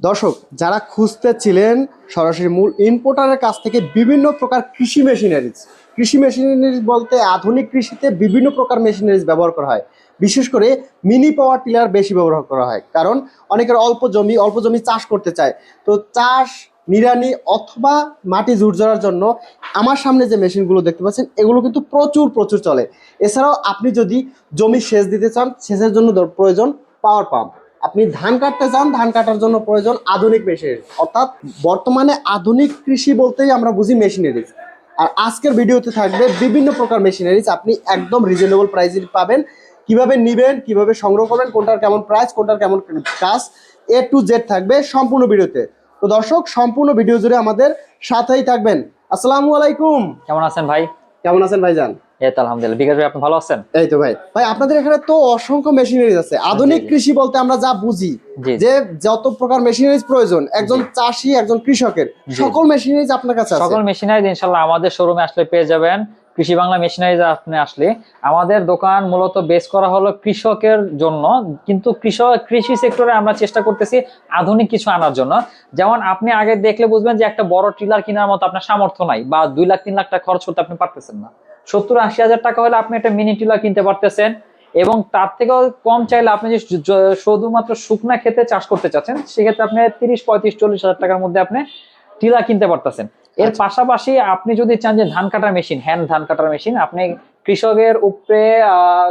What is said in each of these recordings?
দর্শক, যারা খুঁজতে ছিলেন, সরাসরি মূল ইম্পোর্টারের কাছ থেকে বিভিন্ন প্রকার কৃষি মেশিনারিজ কৃষি মেশিনারিজ বলতে আধুনিক কৃষিতে বিভিন্ন প্রকার মেশিনারিজ ব্যবহার করা হয়। বিশেষ করে মিনি পাওয়ার টিলার বেশি ব্যবহার করা হয়। কারণ, অনেকের অল্প জমি অল্প জমি চাষ করতে চায়। তো চাষ নিরানি অথবা মাটি ঝুরঝরার জন্য আমার সামনে যে মেশিনগুলো দেখতে পাচ্ছেন, এগুলো কিন্তু প্রচুর প্রচুর চলে। এছাড়াও আপনি যদি জমি সেচ দিতে চান, সেচের জন্য প্রয়োজন পাওয়ার পাম্প আপনি ধান কাটতে চান ধান কাটার জন্য প্রয়োজন আধুনিক মেশিনারি অর্থাৎ বর্তমানে আধুনিক কৃষি বলতেই আমরা বুঝি মেশিনারিজ। আর আজকের ভিডিওতে থাকবে বিভিন্ন প্রকার মেশিনারিজ। আপনি একদম রিজনেবল প্রাইসে পাবেন। কীভাবে নিবেন কীভাবে সংগ্রহ করবেন কোনটার কেমন প্রাইস কোনটার কেমন কাজ এ টু জেড থাকবে সম্পূর্ণ ভিডিওতে। তো দর্শক সম্পূর্ণ ভিডিও জুড়ে আমাদের সাথেই থাকবেন। আসসালামু আলাইকুম। কেমন আছেন ভাই? কেমন আছেন ভাইজান? এই তো আলহামদুলিল্লাহ। বিকাশ ভাই আপনি ভালো আছেন? এই তো ভাই। ভাই আপনাদের এখানে তো অসংখ্য মেশিনারিজ আছে। আধুনিক জি, জি। কৃষি বলতে আমরা যা বুঝি যে যত প্রকার মেশিনারিজ প্রয়োজন একজন চাষি একজন কৃষকের সকল মেশিনারিজ আপনার কাছে আছে। সকল মেশিনারিজ ইনশাল্লাহ আমাদের শোরুমে আসলে পেয়ে যাবেন। কৃষি বাংলা মেশিনারিজ আপনি আসলে। আমাদের দোকান মূলত বেস করা হলো কৃষকের জন্য। কিন্তু কৃষক কৃষি সেক্টরে আমরা চেষ্টা করতেছি আধুনিক কিছু আনার জন্য। যেমন আপনি আগে দেখলে বুঝবেন যে একটা বড় টিলার কেনার মতো আপনার সামর্থ্য নাই বা দুই লাখ তিন লাখ টাকা খরচ করতে আপনি পারতেছেন না। সত্তর আশি হাজার টাকা হলে আপনি একটা মিনি টিলা কিনতে পারতেছেন। এবং তার থেকেও কম চাইলে আপনি যে শুধুমাত্র শুকনা খেতে চাষ করতে চাচ্ছেন সেক্ষেত্রে আপনি তিরিশ পঁয়ত্রিশ চল্লিশ হাজার টাকার মধ্যে আপনি টিলা কিনতে পারতেছেন। এর আচ্ছা। পাশাপাশি আপনি যদি চান যে ধান কাটার মেশিন হ্যান্ড ধান কাটার মেশিন আপনি কৃষকের উপরে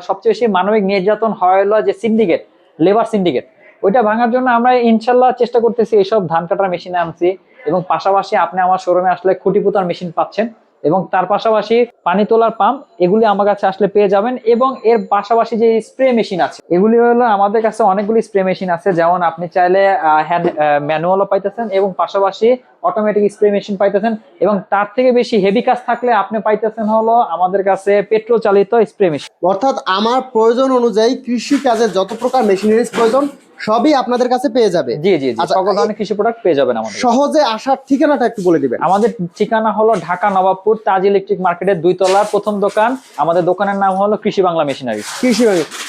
সবচেয়ে বেশি মানবিক নির্যাতন হয় হলো যে সিন্ডিকেট লেবার সিন্ডিকেট ওইটা ভাঙার জন্য আমরা ইনশাল্লাহ চেষ্টা করতেছি এইসব ধান কাটার মেশিন আনছি। এবং পাশাপাশি আপনি আমার শোরুমে আসলে খুঁটি পোতার মেশিন পাচ্ছেন। এবং তার পাশাপাশি পানি তোলার পাম্প, এগুলি আমার কাছে আসলে পেয়ে যাবেন এবং এর পাশাপাশি যে স্প্রে মেশিন আছে, এগুলি হলো আমাদের কাছে অনেকগুলি স্প্রে মেশিন আছে। যেমন আপনি চাইলে হ্যান্ড ম্যানুয়ালও পাইতেছেন এবং পাশাপাশি অটোমেটিক স্প্রে মেশিন পাইতেছেন এবং তার থেকে বেশি হেভি কাজ থাকলে আপনি পাইতেছেন হলো আমাদের কাছে পেট্রোল চালিত স্প্রে মেশিন অর্থাৎ আমার প্রয়োজন অনুযায়ী কৃষি কাজে যত প্রকার মেশিনারিজ প্রয়োজন সবই আপনাদের কাছে পেয়ে যাবে। জি জি আচ্ছা, সকল ধরনের কৃষি প্রোডাক্ট পেয়ে যাবেন আমাদের। সহজে আসার ঠিকানাটা একটু বলে দিবেন। আমাদের ঠিকানা হলো ঢাকা নবাবপুর তাজ ইলেকট্রিক মার্কেটের দুই তলার প্রথম দোকান। আমাদের দোকানের নাম হলো কৃষি বাংলা মেশিনারি কৃষি।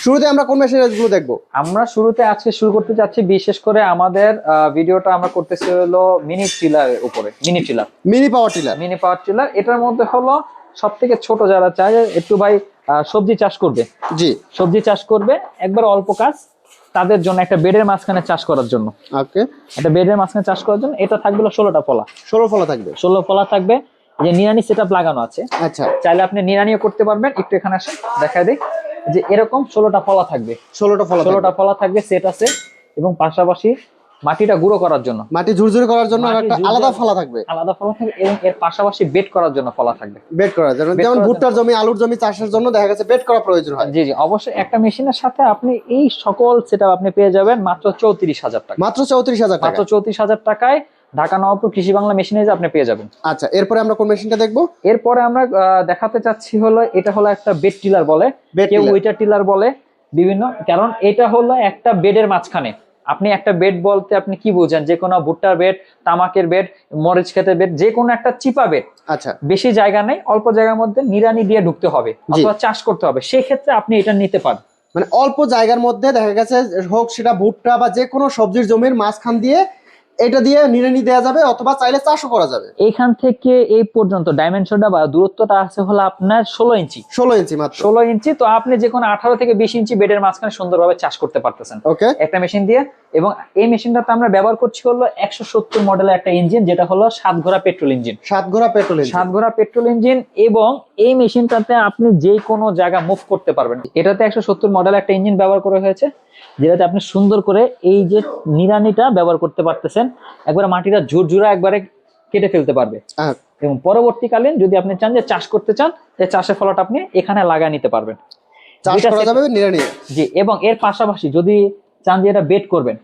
শুরুতে আমরা কোন মেশিনারিজগুলো দেখব? আমরা শুরুতে আজকে শুরু করতে যাচ্ছি বিশেষ করে আমাদের ভিডিওটা আমরা করতেছি হলো মিনি টিলারের উপরে mini tiller. Mini power tiller. Mini power tiller এটার মধ্যে হলো সব থেকে ছোট যারা চায় একটু ভাই সবজি চাষ করবে। জি। সবজি চাষ করবে একবার অল্প কাজ তাদের জন্য একটা বেডের মাঝখানে চাষ করার জন্য। ওকে। একটা বেডের মাঝখানে চাষ করার জন্য এটা থাকবে ষোলোটা ফলা। ষোলো ফলা থাকবে। ষোলো ফলা থাকবে যে নিরানি সেট লাগানো আছে। আচ্ছা। চাইলে আপনি নিরানিও করতে পারবেন একটু এখানে আসেন দেখা দিই। যে এরকম ষোলোটা ফলা থাকবে। ষোলোটা ফলা ষোলোটা ফলা থাকবে সেট আছে এবং পাশাপাশি মাটিটা গুঁড়ো করার জন্য। মাটি ঝুরঝুরি করার জন্য একটা আলাদা ফলা থাকবে। আলাদা ফলা থাকবে এবং এর পাশাপাশি বেড করার জন্য ফলা থাকবে। বেড করার জন্য। যেমন ভুট্টার জমি আলুর জমি চাষের জন্য দেখা গেছে বেড করা প্রয়োজন হয়। জি জি অবশ্যই একটা মেশিনের সাথে আপনি এই সকল সেট আপনি পেয়ে যাবেন মাত্র চৌত্রিশ হাজার টাকা। মাত্র চৌত্রিশ হাজার টাকা। মাত্র চৌত্রিশ হাজার টাকায় ঢাকা নবাবপুর কৃষি বাংলা মেশিনারিজ আপনি পেয়ে যাবেন। আচ্ছা এরপরে আমরা কোন মেশিনটা দেখব? এরপরে আমরা দেখাতে চাচ্ছি হলো এটা হলো একটা বেড টিলার বলে। কেউ উইটার টিলার বলে। বিভিন্ন কারণ এটা হলো একটা বেডের মাঝখানে। আপনি একটা বেড বলতে আপনি কি বুঝেন? যে কোনো ভুট্টার বেড তামাকের বেড মরিচ খেতের বেড যে কোনো একটা চিপা বেড আচ্ছা। বেশি জায়গা নেই অল্প জায়গার মধ্যে নিরানি দিয়ে ঢুকতে হবে অথবা চাষ করতে হবে। সেক্ষেত্রে আপনি এটা নিতে পারেন। মানে অল্প জায়গার মধ্যে দেখা গেছে হোক সেটা ভুট্টা বা যে কোনো সবজির জমির মাঝখান দিয়ে এটা দিয়ে নিড়ানি দেওয়া যাবে অথবা চাইলে চাষও করা যাবে। এখান থেকে এই পর্যন্ত ডাইমেনশনটা বা দূরত্বটা আছে হলো আপনার ষোলো ইঞ্চি। ষোলো ইঞ্চি মাত্র। ষোলো ইঞ্চি তো আপনি যে কোনো আঠারো থেকে বিশ ইঞ্চি বেডের মাঝখানে সুন্দরভাবে চাষ করতে পারতেছেন। ওকে। একটা মেশিন দিয়ে। এবং এই মেশিনটাতে আমরা ব্যবহার করছি হলো একশো সত্তর মডেলের একটা ইঞ্জিন যেটা হলো সাত ঘোড়া পেট্রোল ইঞ্জিন সাত ঘোড়া পেট্রোল সাত ঘোড়া পেট্রোল ইঞ্জিন এবং এই মেশিনটাতে আপনি যে কোনো জায়গা মুভ করতে পারবেন। এটাতে একশো সত্তর মডেল একটা ইঞ্জিন ব্যবহার করা হয়েছে যেটাতে আপনি সুন্দর করে এই যে নিরানিটা ব্যবহার করতে পারতেছেন। একবারে মাটিটা ঝুরঝুরা একবারে কেটে ফেলতে পারবে। এবং পরবর্তীকালীন যদি আপনি চান যে চাষ করতে চান এই চাষের ফলটা আপনি এখানে লাগায় নিতে পারবেন। চাষ করা যাবে নিড়ানি জি এবং এর পাশাপাশি যদি চান যে এটা বেড করবেন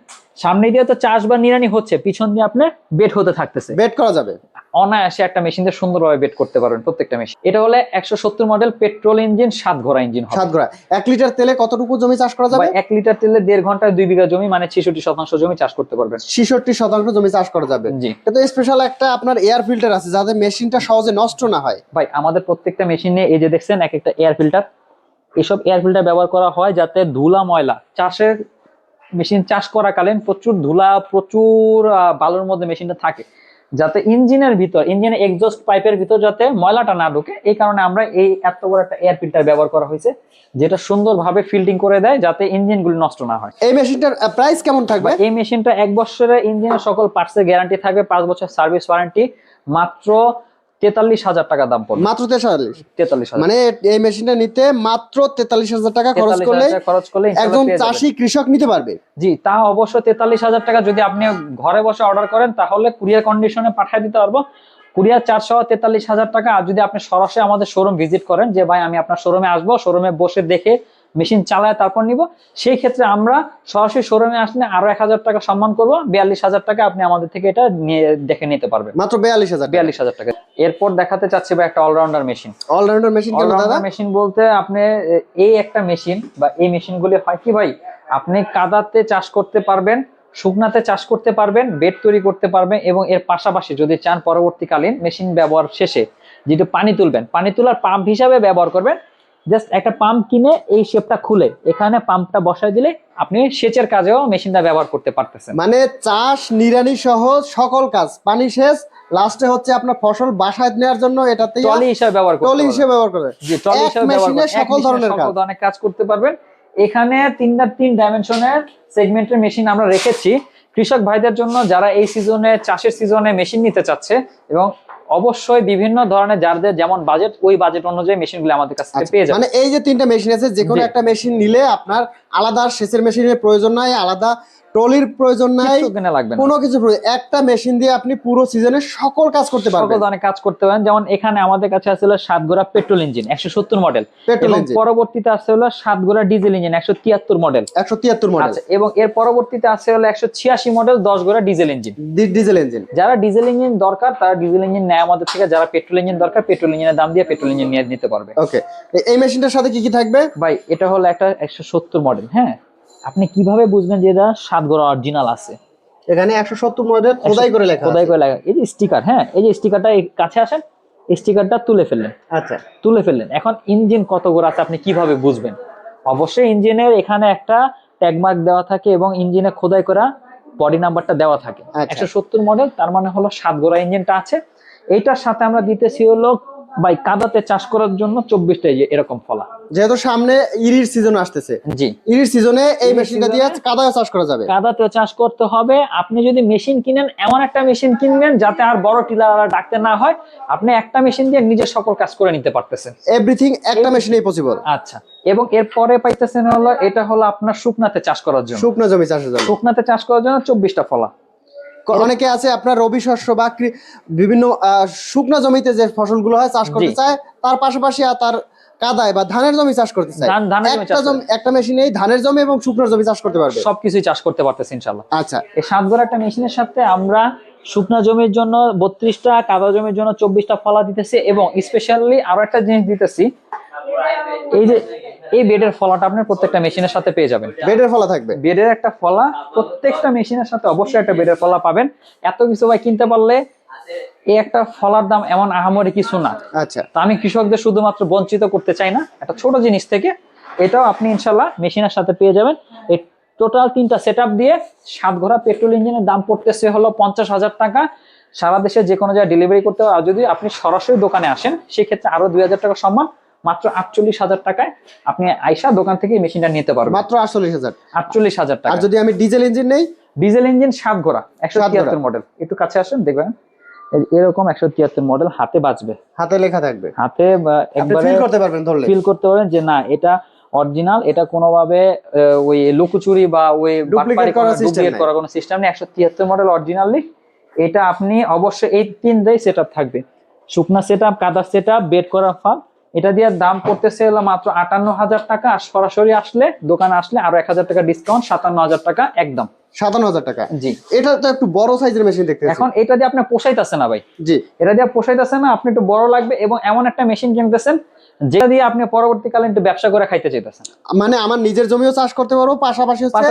সামনে দিয়ে তো চাষ বা নিরানি হচ্ছে পিছন দিয়ে আপনার বেড হতে থাকতেছে। বেড করা যাবে। অনায়াসে একটা মেশিন দিয়ে সুন্দরভাবে বেড করতে পারবেন প্রত্যেকটা মেশিন এটা হলে একশো সত্তর মডেল পেট্রোল ইঞ্জিন সাত ঘোড়া ইঞ্জিন সাত ঘোড়া। এক লিটার তেলে কতটুকু জমি চাষ করা যাবে? এক লিটার তেলে দেড় ঘন্টায় দুই বিঘা জমি মানে ছেষট্টি শতাংশ জমি চাষ করতে পারবেন। ছিষট্টি শতাংশ জমি চাষ করা যাবে। জি। এটা স্পেশাল একটা আপনার এয়ার ফিল্টার আছে যাতে মেশিনটা সহজে নষ্ট না হয়। ভাই আমাদের প্রত্যেকটা মেশিনে এই যে দেখছেন এক একটা এয়ার ফিল্টার এসব এয়ার ফিল্টার ব্যবহার করা হয় যাতে ধুলা ময়লা চাষের মেশিন চাষ করাকালীন প্রচুর ধুলা প্রচুর বালুর মধ্যে মেশিনটা থাকে। যাতে ইঞ্জিনের ভিতর ইঞ্জিনের এক্সস্ট পাইপের ভিতর যাতে ময়লাটা না ঢুকে এই কারণে আমরা এই এত বড় একটা এয়ার ফিল্টার ব্যবহার করা হয়েছে যেটা সুন্দরভাবে ফিল্টিং করে দেয় যাতে ইঞ্জিনগুলো নষ্ট না হয়। এই মেশিনটার প্রাইস কেমন থাকবে? এই মেশিনটা এক বছরের ইঞ্জিনের সকল পার্টসের গ্যারান্টি থাকবে পাঁচ বছর সার্ভিস ওয়ারেন্টি মাত্র তেতাল্লিশ হাজার টাকা দাম পড়বে। মাত্র তেতাল্লিশ? তেতাল্লিশ মানে এই মেশিনটা নিতে মাত্র তেতাল্লিশ হাজার টাকা খরচ করলে খরচ করলে যাবেন। চাষি কৃষক নিতে পারবে। জি তা অবশ্য তেতাল্লিশ হাজার টাকা যদি আপনি ঘরে বসে অর্ডার করেন তাহলে কুরিয়ার কন্ডিশনে পাঠিয়ে দিতে পারব। কুরিয়ার চার্জ সহ তেতাল্লিশ হাজার টাকা। আর যদি আপনি সরাসরি আমাদের শোরুম ভিজিট করেন যে ভাই আমি আপনার শোরুমে আসব শোরুমে বসে দেখে মেশিন চালায় তারপর নিব। সেই ক্ষেত্রে আমরা সরাসরি শোরুমে আসলে আরও এক হাজার টাকা সম্মান করব। বিয়াল্লিশ হাজার টাকা আপনি আমাদের থেকে এটা নিয়ে দেখে নিতে পারবেন। মাত্র বিয়াল্লিশ হাজার বিয়াল্লিশ হাজার টাকা। এরপর দেখাতে চাচ্ছি ভাই একটা allrounder machine allrounder machine allrounder machine বলতে আপনি এই একটা মেশিন বা এই মেশিনগুলি হয় কি ভাই? আপনি কাদাতে চাষ করতে পারবেন শুকনাতে চাষ করতে পারবেন বেড তৈরি করতে পারবেন এবং এর পাশাপাশি যদি চান পরবর্তীকালীন মেশিন ব্যবহার শেষে যেটা পানি তুলবেন পানি তোলার পাম্প হিসাবে ব্যবহার করবেন জাস্ট একটা পাম্প কিনে এই শেপটা খুলে এখানে পাম্পটা বসায় দিলে আপনি সেচের কাজেও মেশিনটা ব্যবহার করতে পারতেছেন। মানে চাষ নিরানি সহ সকল কাজ পানি সেচ লাস্টে হচ্ছে আপনার ফসল বাসায় নেওয়ার জন্য এটাতে ট্রলি হিসাবে ব্যবহার করতে টলি হিসেবে ব্যবহার করে জি ট্রলি এক হিসাবে ব্যবহার করতে- সকল ধরনের কাজ। ধরনের কাজ করতে পারবেন। এখানে তিনটা তিন ডাইমেনশনের সেগমেন্টের মেশিন আমরা রেখেছি। কৃষক ভাইদের জন্য যারা এই সিজনে চাষের সিজনে মেশিন নিতে চাচ্ছে এবং অবশ্যই বিভিন্ন ধরনের যাদের যেমন বাজেট ওই বাজেট অনুযায়ী মেশিনগুলো আমাদের কাছ থেকে আচ্ছা, পেয়ে যাবে মানে এই যে তিনটা মেশিন আছে যে কোনো একটা মেশিন নিলে আপনার আলাদা সেচের মেশিনের প্রয়োজন নাই আলাদা ট্রলির প্রয়োজন নাই লাগবে কোনো কিছু একটা মেশিন দিয়ে আপনি পুরো সিজনে সকল কাজ করতে সকল পারবেন। ধরনের কাজ করতে পারেন। যেমন এখানে আমাদের কাছে আছে হলো সাত গোড়া পেট্রোল ইঞ্জিন একশো সত্তর মডেল। Petrol engine. পরবর্তীতে আছে হলো সাত গোড়া ডিজেল ইঞ্জিন একশো তিয়াত্তর মডেল। একশো তিয়াত্তর মডেল। আচ্ছা এবং এর পরবর্তীতে আছে হলো একশো ছিয়াশি মডেল দশ গোড়া ডিজেল ইঞ্জিন। Diesel engine. যারা ডিজেল ইঞ্জিন দরকার তারা ডিজেল ইঞ্জিন নেয় আমাদের থেকে। যারা পেট্রোল ইঞ্জিন দরকার পেট্রোল ইঞ্জিনের দাম দিয়ে পেট্রোল ইঞ্জিন নিয়ে নিতে পারবে। ওকে। এই মেশিনটার সাথে কি কি থাকবে? ভাই এটা হলো একটা একশো সত্তর মডেল হ্যাঁ? আপনি কীভাবে বুঝবেন যে এটা সাত গোড়া অরিজিনাল আছে? এখানে একশো সত্তর মডেল খোদাই করে লেখা খোদাই করে লাগা এই যে স্টিকার হ্যাঁ এই যে স্টিকারটা কাছে আসেন স্টিকারটা তুলে ফেললেন। আচ্ছা। তুলে ফেললেন। এখন ইঞ্জিন কত গোড়া আছে আপনি কীভাবে বুঝবেন? অবশ্যই ইঞ্জিনের এখানে একটা ট্যাগমার্ক দেওয়া থাকে এবং ইঞ্জিনে খোদাই করা বডি নাম্বারটা দেওয়া থাকে। আচ্ছা। একশো সত্তর মডেল তার মানে হলো সাত গোড়া ইঞ্জিনটা আছে। এইটার সাথে আমরা দিতেছি হলো ভাই কাদাতে চাষ করার জন্য চব্বিশটা এরকম ফলা। যেহেতু সামনে ইরির সিজন আসতেছে। জি। ইরির সিজনে এই মেশিনটা দিয়ে কাদা চাষ করা যাবে। কাদাতে চাষ করতে হবে। আপনি যদি মেশিন কিনেন এমন একটা মেশিন কিনবেন যাতে আর বড় টিলার ডাকতে না হয়। আপনি একটা মেশিন দিয়ে নিজের সকল কাজ করে নিতে পারতেছেন। এভরিথিং একটা মেশিনেই পসিবল আচ্ছা। এবং এরপরে পাইতেছেন হলো এটা হলো আপনার শুকনাতে চাষ করার জন্য। শুকনো জমি চাষের জন্য। শুকনাতে চাষ করার জন্য চব্বিশটা ফলা। অনেকে আছে আপনার রবি শস্য বা বিভিন্ন শুকনো জমিতে যে ফসলগুলো হয় চাষ করতে। চায় তার পাশাপাশি আর তার কাদায় বা ধানের জমি চাষ করতে জমি একটা জমি একটা মেশিনেই ধানের জমি এবং শুকনো জমি চাষ করতে পারবে। সবকিছুই চাষ করতে পারতেছি ইনশাল্লাহ আচ্ছা। এই সাত গোড়া একটা মেশিনের সাথে আমরা শুকনা জমির জন্য বত্রিশটা কাদা জমির জন্য চব্বিশটা ফলা দিতেছি এবং স্পেশালি আরও একটা জিনিস দিতেছি। এই যে এই বেডের ফলাটা আপনি প্রত্যেকটা মেশিনের সাথে পেয়ে যাবেন। বেডের ফলা থাকবে? বেডের একটা ফলা প্রত্যেকটা মেশিনের সাথে অবশ্যই একটা বেডের ফলা পাবেন। এত কিছু ভাই কিনতে পারলে এই একটা ফলার দাম এমন আহামরি কিছু না। আচ্ছা। তা আমি কৃষকদের শুধুমাত্র বঞ্চিত করতে চাই না একটা ছোট জিনিস থেকে। এটাও আপনি ইনশাল্লাহ মেশিনের সাথে পেয়ে যাবেন। এই টোটাল তিনটা সেট দিয়ে সাত ঘোড়া পেট্রোল ইঞ্জিনের দাম পড়তেছে হলো পঞ্চাশ হাজার টাকা। সারা দেশে যে কোনো জায়গায় ডেলিভারি করতে হবে আর যদি আপনি সরাসরি দোকানে আসেন সেক্ষেত্রে আরও দুই হাজার টাকা সম্মান। মাত্র আটচল্লিশ হাজার টাকায় আপনি আইসা দোকান থেকে মেশিনটা নিতে পারবেন। মাত্র আটচল্লিশ হাজার। আটচল্লিশ হাজার টাকা। আর যদি আমি ডিজেল ইঞ্জিন নেই? ডিজেল ইঞ্জিন সাত ঘোড়া একশো তিয়াত্তর মডেল। একটু কাছে আসেন দেখবেন। এরকম একশো তিয়াত্তর মডেল হাতে বাজবে। হাতে লেখা থাকবে। হাতে ফিল করতে পারবেন ধরলে। ফিল করতে পারেন যে না এটা অরিজিনাল এটা কোনোভাবে ওই লুকোচুরি বা ওই ডুপ্লিকেট করার কোনো সিস্টেম নেই। একশো তিয়াত্তর মডেল অরিজিনালি এটা আপনি অবশ্যই এই তিন তিনটাই সেট থাকবে। শুকনা সেট আপ কাদা সেট আপ বেড করা ফার্ম এটা দিয়ে দাম পড়তেছে হলো মাত্র আটান্ন হাজার টাকা। আর সরাসরি আসলে দোকানে আসলে আরও এক হাজার টাকা ডিসকাউন্ট সাতান্ন হাজার টাকা একদম। সাতান্ন হাজার টাকা। জি। এটা তো একটু বড় সাইজের মেশিন দেখতে এখন এটা দিয়ে আপনার পোষাইতেছে না ভাই। জি। এটা দিয়ে পোষাইতেছে না আপনি একটু বড় লাগবে এবং এমন একটা মেশিন কিনতেছেন যেটা দিয়ে আপনি পরবর্তীকালে একটু ব্যবসা করে খাইতে চাইতেছেন। মানে আমার নিজের জমিও চাষ করতে পারব পাশাপাশি হচ্ছে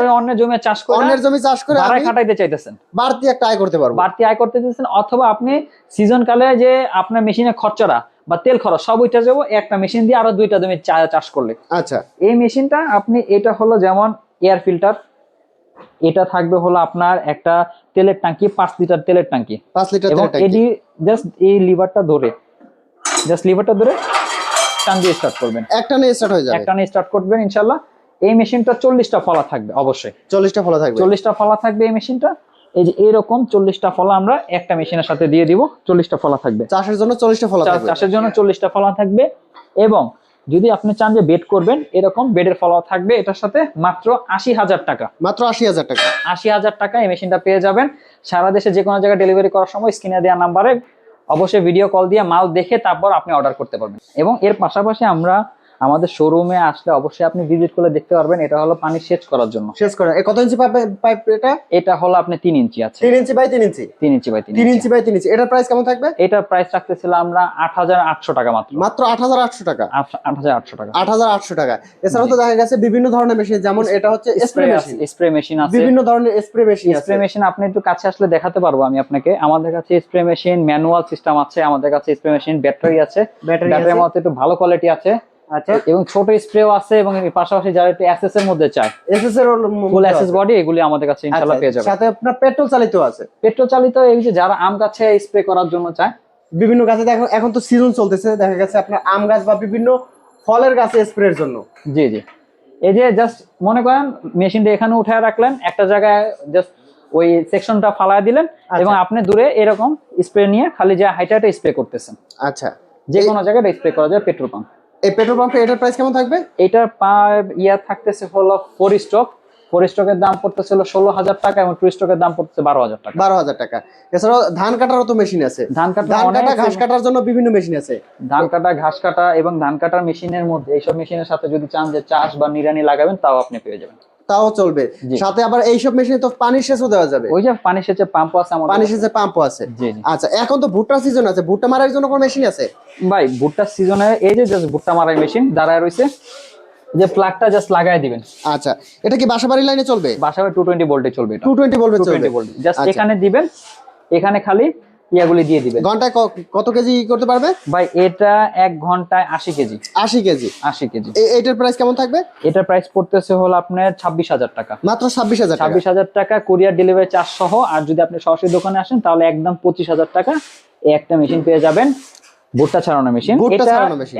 জমি চাষ করে অন্যের জমি চাষ করে খাটাইতে চাইতেছেন। বাড়তি একটা আয় করতে পারব। বাড়তি আয় করতে চাইতেছেন অথবা আপনি সিজন কালে যে আপনার মেশিনের খরচটা বা তেল খরচ সব উঠে যাব একটা মেশিন দিয়ে আরও দুইটা জমি চাষ করলে। আচ্ছা। এই মেশিনটা আপনি এটা হলো যেমন এয়ার ফিল্টার এটা থাকবে হলো আপনার একটা তেলের ট্যাঙ্কি পাঁচ লিটার তেলের ট্যাঙ্কি। পাঁচ লিটার এবং তেলের ট্যাঙ্কি। এটি জাস্ট এই লিভারটা ধরে জাস্ট লিভারটা ধরে টান দিয়ে স্টার্ট করবেন। একটা নিয়ে স্টার্ট হয়ে যাবে। একটা নিয়ে স্টার্ট করবেন ইনশাল্লাহ এই মেশিনটা চল্লিশটা ফলা থাকবে অবশ্যই। চল্লিশটা ফলা থাকবে। চল্লিশটা ফলা থাকবে এই মেশিনটা। এই যে এরকম চল্লিশটা ফলা আমরা একটা মেশিনের সাথে দিয়ে দিব চল্লিশটা ফলা থাকবে। চাষের জন্য চল্লিশটা ফলা চাষের জন্য চল্লিশটা ফলা থাকবে এবং যদি আপনি চান যে বেড করবেন এরকম বেডের ফলোয়ার থাকবে এটার সাথে মাত্র আশি হাজার টাকা। মাত্র আশি হাজার টাকা। আশি হাজার টাকা এই মেশিনটা পেয়ে যাবেন। সারা দেশে যে কোনো জায়গায় ডেলিভারি করার সময় স্ক্রিনে দেওয়া নাম্বারে অবশ্যই ভিডিও কল দিয়ে মাল দেখে তারপর আপনি অর্ডার করতে পারবেন। এবং এর পাশাপাশি আমরা আমাদের শোরুমে আসলে অবশ্যই আপনি ভিজিট করে দেখতে পারবেন এটা হলো পানি সেচ করার জন্য। শেষ করে। কত ইঞ্চি পাইপ এটা? এটা হলো আপনি তিন ইঞ্চি আছে। তিন ইঞ্চি বাই তিন ইঞ্চি? তিন ইঞ্চি বাই তিন ইঞ্চি। ইঞ্চি বাই তিন ইঞ্চি। এটার প্রাইস কেমন থাকবে? এটার প্রাইস রাখতেছিলাম আমরা আট হাজার আটশো টাকা মাত্র। মাত্র আট হাজার আটশো টাকা। আট হাজার আটশো টাকা। আট হাজার আটশো টাকা। এছাড়াও তো দেখা গেছে বিভিন্ন ধরনের মেশিন যেমন এটা হচ্ছে স্প্রে মেশিন স্প্রে মেশিন আছে। বিভিন্ন ধরনের স্প্রে মেশিন আছে। স্প্রে মেশিন আপনি একটু কাছে আসলে দেখাতে পারব আমি আপনাকে। আমাদের কাছে স্প্রে মেশিন ম্যানুয়াল সিস্টেম আছে আমাদের কাছে স্প্রে মেশিন ব্যাটারি আছে। ব্যাটারি ব্যাটারির মধ্যে একটু ভালো কোয়ালিটি আছে। আচ্ছা। এবং ছোট স্প্রেও আছে এবং পাশাপাশি যারা একটু এসএস এর মধ্যে চায় এসএস এর ফুল এসএস বডি এগুলি আমাদের কাছে ইনশাআল্লাহ পেয়ে যাবে আচ্ছা, সাথে আপনার পেট্রোল চালিত আছে। পেট্রোল চালিত এই যে যারা আম গাছে স্প্রে করার জন্য চায়। বিভিন্ন গাছে দেখো এখন তো সিজন চলতেছে দেখা গেছে আপনার আম গাছ বা বিভিন্ন ফলের গাছে স্প্রের জন্য। জি জি। এই যে জাস্ট মনে করেন মেশিনটা এখানে উঠায় রাখলেন একটা জায়গায় জাস্ট ওই সেকশনটা ফালায় দিলেন এবং আপনি দূরে এরকম স্প্রে নিয়ে খালি যে হাইটা হাইটা স্প্রে করতেছেন। আচ্ছা। যে কোনো জায়গায় স্প্রে করা যায় পেট্রোল পাম্প এই পেট্রোল পাম্পে এটার প্রাইস কেমন থাকবে? এটার ইয়া থাকতেছে হলো ফোর স্টক ফোর স্টকের দাম পড়তেছিল ষোলো হাজার টাকা এবং টু স্টকের দাম পড়তেছে বারো হাজার টাকা। বারো হাজার টাকা। এছাড়াও ধান কাটারও তো মেশিন আছে। ধান কাটা ধান কাটা ঘাস কাটার জন্য বিভিন্ন মেশিন আছে। ধান কাটা ঘাস কাটা এবং ধান কাটার মেশিনের মধ্যে এইসব মেশিনের সাথে যদি চান যে চাষ বা নিরানি লাগাবেন তাও আপনি পেয়ে যাবেন। তাও চলবে। সাথে আবার এইসব মেশিনে তো পানি সেচও দেওয়া যাবে। ওই যে পানি সেচে পাম্প আছে আমাদের পানি সেচের পাম্পও আছে। আচ্ছা এখন তো ভুট্টা সিজন আছে। ভুট্টা মারার জন্য কোনো মেশিন আছে? ভাই ভুট্টার সিজনে এই যে জাস্ট ভুট্টা মারার মেশিন দাঁড়ায় রয়েছে যে প্লাগটা জাস্ট লাগাই দিবেন। আচ্ছা এটা কি বাসাবাড়ি লাইনে চলবে? বাসাবাড়ি টু টোয়েন্টি ভোল্টে চলবে এটা। টু টোয়েন্টি বলবে টু চলবে। ভোল্ট জাস্ট আচ্ছা। এখানে দিবেন এখানে খালি ইয়াগুলি দিয়ে দিবেন। ঘন্টায় কত কেজি করতে পারবে? ভাই এটা এক ঘন্টায় আশি কেজি। আশি কেজি। আশি কেজি। এটার প্রাইস কেমন থাকবে? এটার প্রাইস পড়তেছে হলো আপনার ছাব্বিশ হাজার টাকা। মাত্র ছাব্বিশ হাজার ছাব্বিশ হাজার টাকা কুরিয়ার ডেলিভারি চার্জ সহ আর যদি আপনি সরাসরি দোকানে আসেন তাহলে একদম পঁচিশ হাজার টাকা একটা মেশিন পেয়ে যাবেন। ভুট্টা ছাড়ানো মেশিন এটা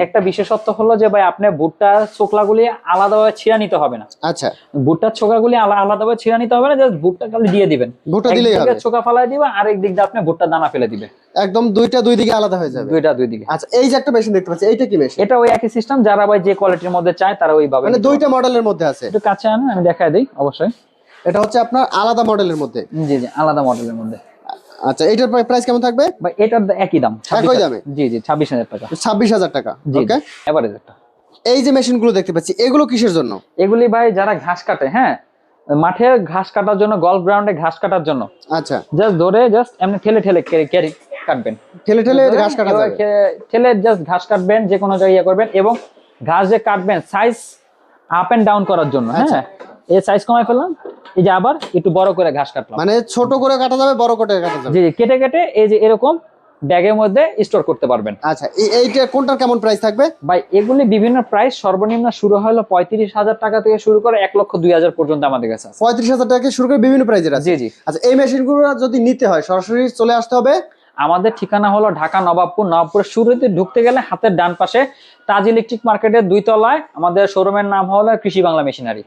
একটা বিশেষত্ব হলো যে ভাই আপনি ভুট্টার চোকলাগুলি আলাদাভাবে ছিঁড়া নিতে হবে না। আচ্ছা। ভুট্টার ছোকাগুলি আলা- আলাদাভাবে ছিঁড়া নিতে হবে না জাস্ট ভুট্টা খালি দিয়ে দিবেন। ভুট্টা দিলেই হবে। ছোকা ফালাই দিবে আরেক দিক দিয়ে আপনি ভুট্টা দানা ফেলে দিবে। একদম দুইটা দুই দিকে আলাদা হয়ে যাবে। দুইটা দুই দিকে। আচ্ছা এই যে একটা মেশিন দেখতে পাচ্ছি এইটা কি মেশিন এটা ওই একই সিস্টেম যারা ভাই যে কোয়ালিটির মধ্যে চায় তারা ওইভাবে মানে দুইটা মডেলের মধ্যে আছে। একটু কাছে আনেন আমি দেখাই দিই অবশ্যই। এটা হচ্ছে আপনার আলাদা মডেলের মধ্যে। জি জি আলাদা মডেলের মধ্যে। আচ্ছা এইটার প্রাইস কেমন থাকবে? বা এটার একই দাম একই দামে? জি জি ছাব্বিশ হাজার টাকা। ছাব্বিশ হাজার টাকা ওকে এভারেজ একটা। এই যে মেশিনগুলো দেখতে পাচ্ছি এগুলো কিসের জন্য? এগুলি ভাই যারা ঘাস কাটে হ্যাঁ? মাঠে ঘাস কাটার জন্য গল্ফ গ্রাউন্ডে ঘাস কাটার জন্য। আচ্ছা। জাস্ট ধরে জাস্ট এমনি ঠেলে ঠেলে ক্যারি কাটবেন। ঠেলে ঠেলে ঘাস কাটা যাবে? ঠেলে জাস্ট ঘাস কাটবেন যে কোনো জায়গায় ইয়ে করবেন এবং ঘাস যে কাটবেন সাইজ আপ এন্ড ডাউন করার জন্য আচ্ছা। হ্যাঁ? এই সাইজ কমাই ফেললাম? এই যে আবার একটু বড় করে ঘাস কাটলাম। মানে ছোট করে কাটা যাবে বড় করে কাটা যাবে। জি কেটে কেটে এই যে এরকম ব্যাগের মধ্যে স্টোর করতে পারবেন। আচ্ছা এইটা কোনটার কেমন প্রাইস থাকবে? ভাই এগুলি বিভিন্ন প্রাইস সর্বনিম্ন শুরু হলো পঁয়ত্রিশ হাজার টাকা থেকে শুরু করে এক লক্ষ দুই হাজার পর্যন্ত আমাদের কাছে পঁয়ত্রিশ হাজার টাকা থেকে শুরু করে বিভিন্ন প্রাইজের আছে। জি জি। আচ্ছা এই মেশিনগুলো যদি নিতে হয় সরাসরি চলে আসতে হবে? আমাদের ঠিকানা হলো ঢাকা নবাবপুর নবাবপুরের শুরুতে ঢুকতে গেলে হাতের ডান পাশে তাজ ইলেকট্রিক মার্কেটের দুই তলায় আমাদের শোরুমের নাম হলো কৃষি বাংলা মেশিনারি।